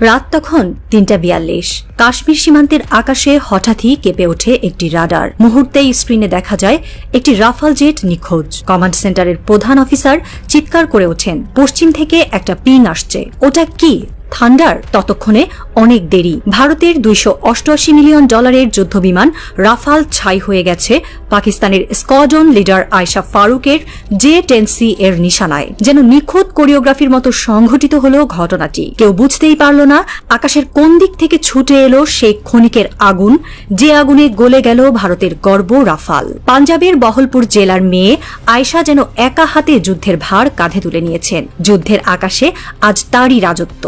রাত তখন তিনটা বিয়াল্লিশ। কাশ্মীর সীমান্তের আকাশে হঠাৎই কেঁপে ওঠে একটি রাডার। মুহূর্তেই স্ক্রিনে দেখা যায় একটি রাফাল জেট নিখোঁজ। কমান্ড সেন্টারের প্রধান অফিসার চিৎকার করে ওঠেন। পশ্চিম থেকে একটা পিং আসছে। ওটা কি? থান্ডার ততক্ষণে অনেক দেরি। ভারতের দুইশো অষ্টআশি মিলিয়ন ডলারের যুদ্ধবিমান রাফাল ছাই হয়ে গেছে পাকিস্তানের স্কোয়াড্রন লিডার আয়শা ফারুকের জে টেন সি এর নিশানায়। যেন নিখুঁত কোরিওগ্রাফির মতো সংঘটিত হল ঘটনাটি। কেউ বুঝতেই পারল না আকাশের কোন দিক থেকে ছুটে এলো সেই ক্ষণিকের আগুন, যে আগুনে গলে গেল ভারতের গর্ব রাফাল। পাঞ্জাবের বহলপুর জেলার মেয়ে আয়শা যেন একা হাতে যুদ্ধের ভার কাঁধে তুলে নিয়েছেন। যুদ্ধের আকাশে আজ তারই রাজত্ব।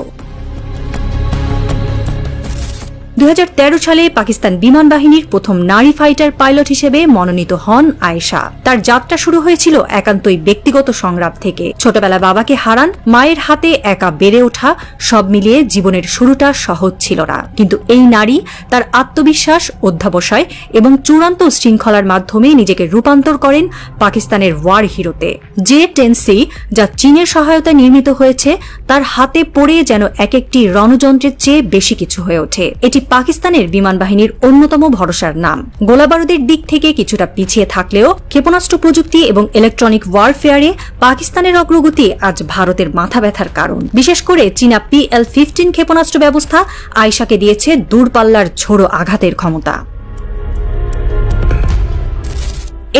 দুই হাজার তেরো সালে পাকিস্তান বিমান বাহিনীর প্রথম নারী ফাইটার পাইলট হিসেবে মনোনীত হন আয়েশা। তার যাত্রা শুরু হয়েছিল একান্তই ব্যক্তিগত সংগ্রাম থেকে। ছোটবেলা বাবাকে হারান, মায়ের হাতে একা বেড়ে ওঠা, সব মিলিয়ে জীবনের শুরুটা সহজ ছিল না। কিন্তু এই নারী তার আত্মবিশ্বাস, অধ্যাবসায় এবং চূড়ান্ত শৃঙ্খলার মাধ্যমে নিজেকে রূপান্তর করেন পাকিস্তানের ওয়ার হিরোতে। যে টেন্সি যা চীনের সহায়তায় নির্মিত হয়েছে, তার হাতে পড়ে যেন এক একটি রণযন্ত্রের চেয়ে বেশি কিছু হয়ে ওঠে। এটি পাকিস্তানের বিমান বাহিনীর অন্যতম ভরসার নাম। গোলাবারুদের দিক থেকে কিছুটা পিছিয়ে থাকলেও ক্ষেপণাস্ত্র প্রযুক্তি এবং ইলেকট্রনিক ওয়ারফেয়ারে পাকিস্তানের অগ্রগতি আজ ভারতের মাথা ব্যথার কারণ। বিশেষ করে চীনা পিএল ফিফটিন ক্ষেপণাস্ত্র ব্যবস্থা আয়সাকে দিয়েছে দূরপাল্লার ঝোড়ো আঘাতের ক্ষমতা।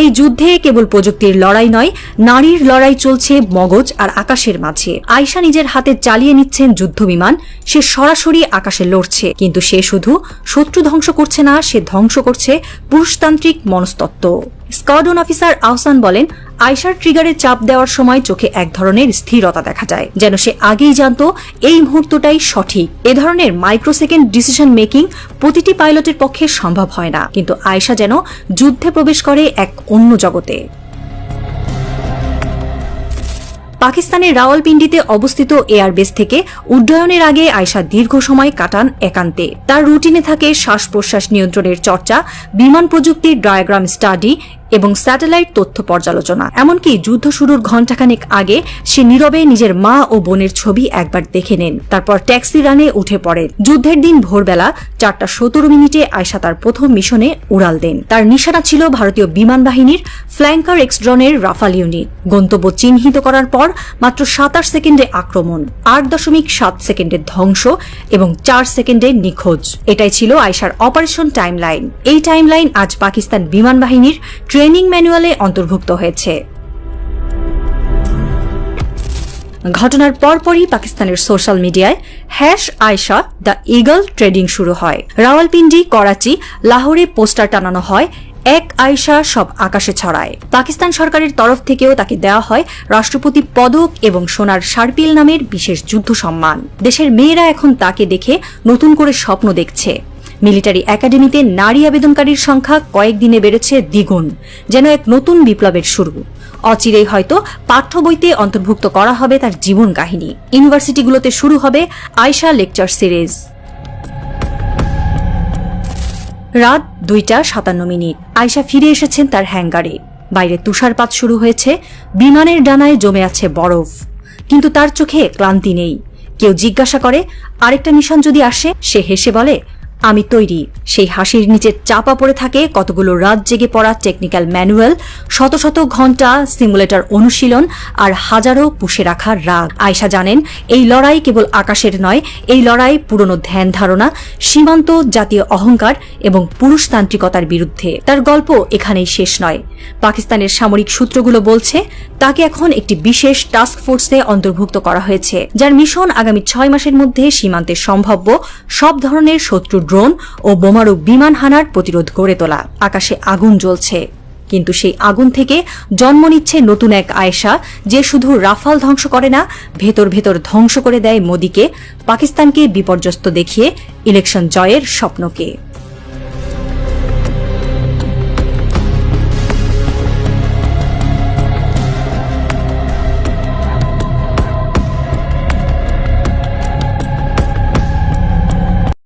এই যুদ্ধে কেবল প্রযুক্তির লড়াই নয়, নারীর লড়াই চলছে মগজ আর আকাশের মাঝে। আয়সা নিজের হাতে চালিয়ে নিচ্ছেন যুদ্ধবিমান, সে সরাসরি আকাশে লড়ছে। কিন্তু সে শুধু শত্রু ধ্বংস করছে না, সে ধ্বংস করছে পুরুষতান্ত্রিক মনস্তত্ত্ব। স্কোয়াড্রন অফিসার আহসান বলেন আয়সার ট্রিগারে চাপ দেওয়ার সময় চোখে এক ধরনের স্থিরতা দেখা যায়। যেন সে আগেই জানত, এই মুহূর্তটাই সঠিক। এ ধরনের মাইক্রোসেকেন্ড ডিসিশন মেকিং প্রতিটি পাইলটের পক্ষে সম্ভব হয় না। কিন্তু আয়সা যেন যুদ্ধে প্রবেশ করে এক অন্য জগতে। পাকিস্তানের রাওয়ালপিন্ডিতে অবস্থিত এয়ারবেস থেকে উড্ডয়নের আগে আয়সা দীর্ঘ সময় কাটান একান্তে। তার রুটিনে থাকে শ্বাস প্রশ্বাস নিয়ন্ত্রণের চর্চা, বিমান প্রযুক্তির ডায়াগ্রাম স্টাডি এবং স্যাটেলাইট তথ্য পর্যালোচনা। এমনকি যুদ্ধ শুরুর ঘণ্টাখানেক আগে সে নীরবে নিজের মা ও বোনের ছবি একবার দেখে নেন। তারপর ট্যাক্সি রানে উঠে পড়েন। যুদ্ধের দিন ভোরবেলা চারটা সতেরো মিনিটে আয়সা তার প্রথম মিশনে উড়াল দেন। তার নিশানা ছিল ভারতীয় বিমান বাহিনীর ফ্ল্যাঙ্কার এক্সড্রনের রাফাল ইউনিট। গন্তব্য চিহ্নিত করার পর মাত্র সাতাশ সেকেন্ডে আক্রমণ, আট দশমিক সাত সেকেন্ডের ধ্বংস এবং চার সেকেন্ডে নিখোঁজ। এটাই ছিল আয়সার অপারেশন টাইমলাইন। এই টাইমলাইন আজ পাকিস্তান বিমান বাহিনীর ট্রেনিং ম্যানুয়ালে অন্তর্ভুক্ত হয়েছে। ঘটনার পরপরই পাকিস্তানের সোশ্যাল মিডিয়ায় hash Ayesha the eagle trading শুরু হয়। রাওয়ালপিন্ডি, করাচি, লাহোরে পোস্টার টানানো হয়, এক আয়সা সব আকাশে ছড়ায়। পাকিস্তান সরকারের তরফ থেকেও তাকে দেওয়া হয় রাষ্ট্রপতি পদক এবং সোনার সার্পিল নামের বিশেষ যুদ্ধ সম্মান। দেশের মেয়েরা এখন তাকে দেখে নতুন করে স্বপ্ন দেখছে। মিলিটারি একাডেমিতে নারী আবেদনকারীর সংখ্যা কয়েকদিনে বেড়েছে দ্বিগুণ, যেন এক নতুন বিপ্লবের শুরু। অচিরেই হয়তো পাঠ্য বইতে অন্তর্ভুক্ত করা হবে তার জীবন কাহিনী। ইউনিভার্সিটিগুলোতে শুরু হবে আয়শা লেকচার সিরিজ। রাত দুইটা সাতান্ন মিনিট। আয়শা ফিরে এসেছেন তার হ্যাঙ্গারে। বাইরে তুষারপাত শুরু হয়েছে, বিমানের ডানায় জমে আছে বরফ। কিন্তু তার চোখে ক্লান্তি নেই। কেউ জিজ্ঞাসা করে, আরেকটা মিশন যদি আসে? সে হেসে বলে আমি তৈরি। সেই হাসির নিচে চাপা পড়ে থাকে কতগুলো রাত জেগে পড়া টেকনিক্যাল ম্যানুয়াল শত শত ঘণ্টা সিমুলেটর অনুশীলন আর হাজারো পুষে রাখা রাগ। আয়সা জানেন, এই লড়াই কেবল আকাশের নয়, এই লড়াই পুরনো ধ্যান ধারণা, সীমান্ত জাতীয় অহংকার এবং পুরুষতান্ত্রিকতার বিরুদ্ধে। তার গল্প এখানেই শেষ নয়। পাকিস্তানের সামরিক সূত্রগুলো বলছে, তাকে এখন একটি বিশেষ টাস্ক ফোর্সে অন্তর্ভুক্ত করা হয়েছে, যার মিশন আগামী ছয় মাসের মধ্যে সীমান্তে সম্ভাব্য সব ধরনের শত্রু ড্রোন ও বোমারু বিমান হানার প্রতিরোধ গড়ে তোলা। আকাশে আগুন জ্বলছে। কিন্তু সেই আগুন থেকে জন্ম নিচ্ছে নতুন এক আয়েশা, যে শুধু রাফাল ধ্বংস করে না, ভেতর ভেতর ধ্বংস করে দেয় মোদীকে, পাকিস্তানকে বিপর্যস্ত দেখিয়ে ইলেকশন জয়ের স্বপ্নকে।